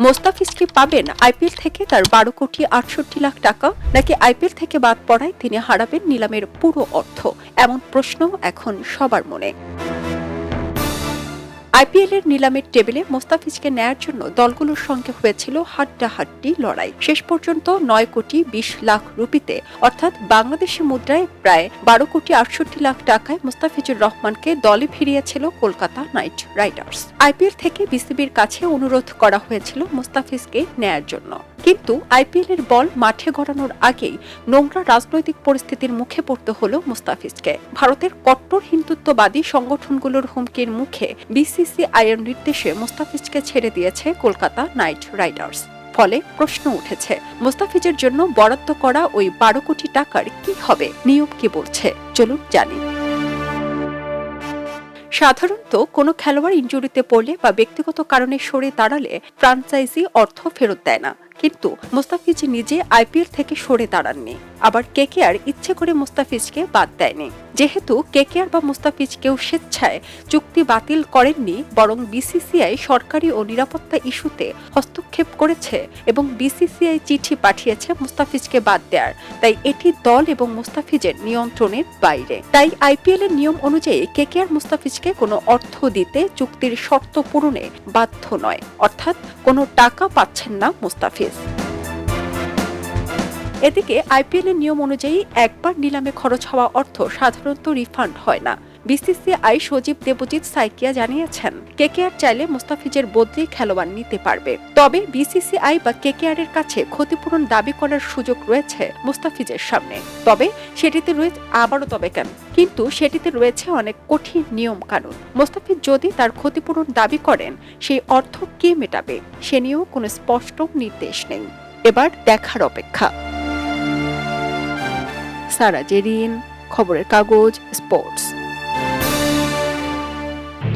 মোস্তাফিজ কি পাবেন আইপিএল থেকে? তার বারো কোটি আটষট্টি লাখ টাকা। নাকি আইপিএল থেকে বাদ পড়ায় তিনি হারাবেন নিলামের পুরো অর্থ? এমন প্রশ্ন এখন সবার মনে। আইপিএল এর নিলামের টেবিলে মোস্তাফিজকে নেয়ার জন্য দলগুলোর সঙ্গে হয়েছিল হাড্ডাহাড্ডি লড়াই। শেষ পর্যন্ত নয় কোটি বিশ লাখ রুপিতে, অর্থাৎ বাংলাদেশি মুদ্রায় প্রায় বারো কোটি আটষট্টি লাখ টাকায় মুস্তাফিজুর রহমানকে দলে ফিরিয়েছিল কলকাতা নাইট রাইডার্স। আইপিএল থেকে বিসিবির কাছে অনুরোধ করা হয়েছিল মোস্তাফিজকে নেয়ার জন্য। কিন্তু আইপিএল এর বল মাঠে গড়ানোর আগেই নোংরা রাজনৈতিক পরিস্থিতির মুখে পড়তে হলো মুস্তাফিজকে। ভারতের কট্টর হিন্দুত্ববাদী সংগঠনগুলোর হুমকির মুখে বিসিসিআই এর নির্দেশে মুস্তাফিজকে ছেড়ে দিয়েছে কলকাতা নাইট রাইডার্স। ফলে প্রশ্ন উঠেছে, মুস্তাফিজের জন্য বরাদ্দ করা ওই বারো কোটি টাকার কি হবে? নিয়ম কি বলছে? চলুন জানি। সাধারণত কোনো খেলোয়াড় ইঞ্জুরিতে পড়লে বা ব্যক্তিগত কারণে সরে দাঁড়ালে ফ্রাঞ্চাইজি অর্থ ফেরত দেয় না। কিন্তু মুস্তাফিজ নিজে আইপিএল থেকে সরে দাঁড়াননি। আবার কেকেআর ইচ্ছে করে মুস্তাফিজকে বাদ দেয়নি। যেহেতু কেকেআর বা মুস্তাফিজ কেউ স্বেচ্ছায় চুক্তি বাতিল করেননি, বরং বিসিসিআই সরকারি ও নিরাপত্তা ইস্যুতে হস্তক্ষেপ করেছে এবং বিসিসিআই চিঠি পাঠিয়েছে মুস্তাফিজকে বাদ দেওয়ার তাই এটি দল এবং মুস্তাফিজের নিয়ন্ত্রণের বাইরে। তাই আইপিএল এর নিয়ম অনুযায়ী কেকেআর মুস্তাফিজকে কোনো অর্থ দিতে চুক্তির শর্ত পূরণে বাধ্য নয়। অর্থাৎ কোনো টাকা পাচ্ছেন না মুস্তাফিজ। এদিকে আইপিএল এর নিয়ম অনুযায়ী একবার নিলামে খরচ হওয়া অর্থ সাধারণত রিফান্ড হয় না। বিসিসিআই সজীব দেবজিৎ সাইকিয়া জানিয়েছেন, কেকেআর চাইলে মুস্তাফিজের বদলে খেলোয়াড় নিতে পারবে। তবে বিসিসিআই বা কেকেআর এর কাছে ক্ষতিপূরণ দাবি করার সুযোগ রয়েছে মুস্তাফিজের সামনে। তবে সেটিতে রয়েছে আবারও তবে কেন কিন্তু সেটিতে রয়েছে অনেক কঠিন নিয়ম কানুন মুস্তাফিজ যদি তার ক্ষতিপূরণ দাবি করেন, সেই অর্থ কে মেটাবে, সে নিয়েও কোনো স্পষ্ট নির্দেশ নেই। এবার দেখার অপেক্ষা। সারা জেরিন, খবরের কাগজ, স্পোর্টস।